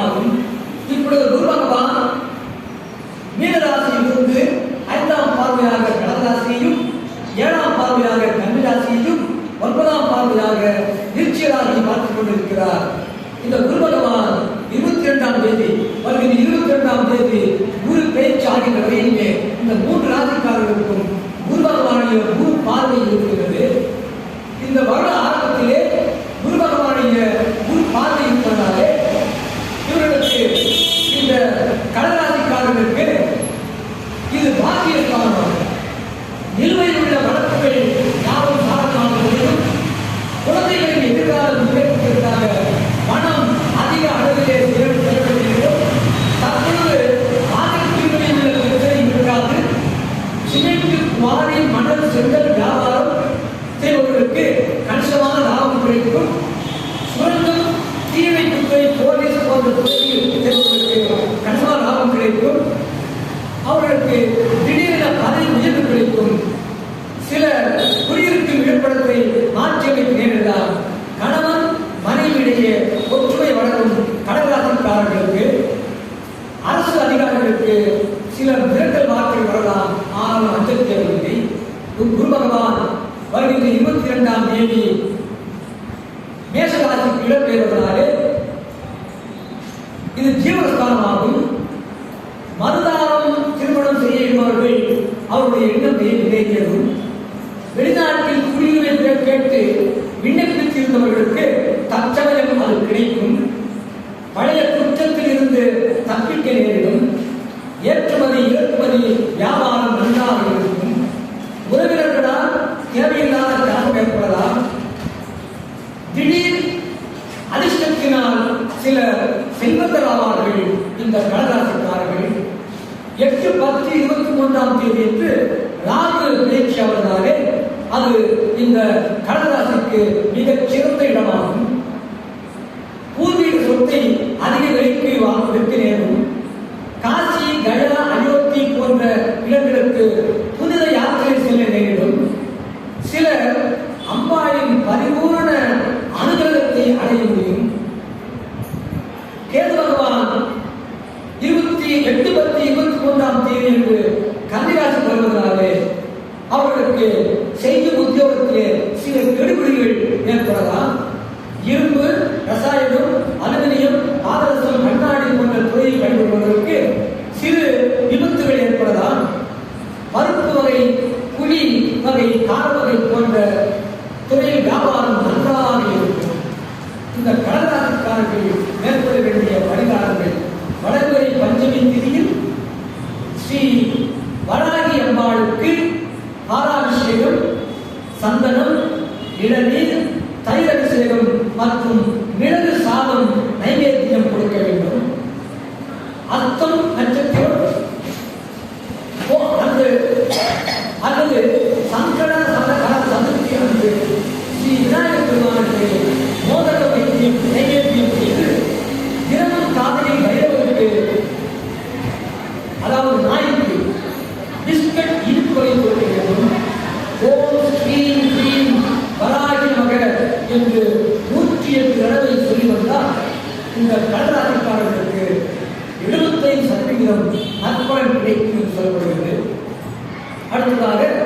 இடமாகும் இப்பொழுது குரு பகவான் மீனராசியிலிருந்து ஐந்தாம் பார்வையாக கடகராசியையும் ஏழாம் பார்வையாக கன்னிராசியையும் ஒன்பதாம் பார்வையாக நிச்சயராசியை பார்த்துக் கொண்டிருக்கிறார். இந்த குரு பகவான் இருபத்தி இரண்டாம் தேதி வருகிற இருபத்தி இரண்டாம் தேதி குரு பேச்சு ஆகின்ற வரையிலே இது நிலுவையில் உள்ள வழக்குகள் யாரும் சாதகமாகவும் குழந்தைகளின் எதிர்காலம் முன்னேற்றத்திற்காக பணம் அதிக அளவிலே செலவு செலவழிக்கிறோம் தற்பொழுது ஆதிக்கத்தில் உள்ள பிரச்சனை இருக்காது. சிமெண்ட் குவாரி மணல் செங்கல் வியாபாரம் செய்பவர்களுக்கு கணிசமான லாபம் கிடைக்கும் சுரங்கம் தீயணைப்புத்துறை போலீஸ் போன்ற துறையில் செய்பவர்களுக்கு கணிசமான லாபம் கிடைக்கும் அவர்களுக்கு திடீரென பதவி உயர்வு கிடைக்கும் சில குடியிருக்கும் இடப்படத்தை மாற்றியமைக்க நேரிடலாம் கணவன் மனைவியிடையே ஒற்றுமை வளரும் கடகராசிக்காரர்களுக்கு அரசு அதிகாரிகளுக்கு சில மிரட்டல் வார்த்தை வரலாம். ஆனால் அஞ்சல் தேவையில்லை. குரு பகவான் வருகின்ற இருபத்தி இரண்டாம் தேதி மேசராசிக்கு இடம்பெறுவதனாலே இது ஜீவனஸ்தானமாகும் மருத திருமணம் என்பவர்கள் அவருடைய எண்ணம் நிறைவேறும் வெளிநாட்டில் குடியுரிமை கேட்டு விண்ணப்பித்திருந்தவர்களுக்கு தற்சமயம் அது கிடைக்கும். பழைய குற்றத்தில் இருந்து தப்பிக்க நேரிடும். ஏற்றுமதி இறக்குமதி வியாபாரம் நன்றாக இருக்கும். உறவினர்களால் தேவையில்லாத கனவு ஏற்படலாம் திடீர் அதிர்ஷ்டத்தினால் சில செல்வந்தராவார்கள் இந்த கடலாசிக்காரர்கள் எட்டு பத்து இருபத்தி மூன்றாம் தேதி என்று ராகு பேச்சு அவர்களாலே அது இந்த கடலாசிக்கு மிகச் சிறந்த இடமாகும். பூர்வீக சொத்தை அதிக விலைக்கு வாங்க விற்க நேரும் காசி கயா அயோத்தி போன்ற இடங்களுக்கு புனித யாத்திரை செல்ல நேரிடும். சிலர் அம்பாளின் பரிபூரண அனுகிரகத்தை அடைய முடியும். கேது பகவான் இருபத்தி எட்டு பத்து இருபத்தி மூன்றாம் தேதி என்று கன்னிராசி வருவதனாலே அவர்களுக்கு செய்யும் உத்தியோகத்திலே சில கெடுபிடிகள் ஏற்படலாம். இரும்பு ரசாயனம் சந்தனம் இளநீர் தயிர் மற்றும் மிளகு சாதம் நைவேத்தியம் கொடுக்க இந்த கடலாசிக்காரர்களுக்கு எழுபத்தைந்து சதவிகிதம் நற்பலன் கிடைக்கும் என்று சொல்லப்படுகிறது. அடுத்ததாக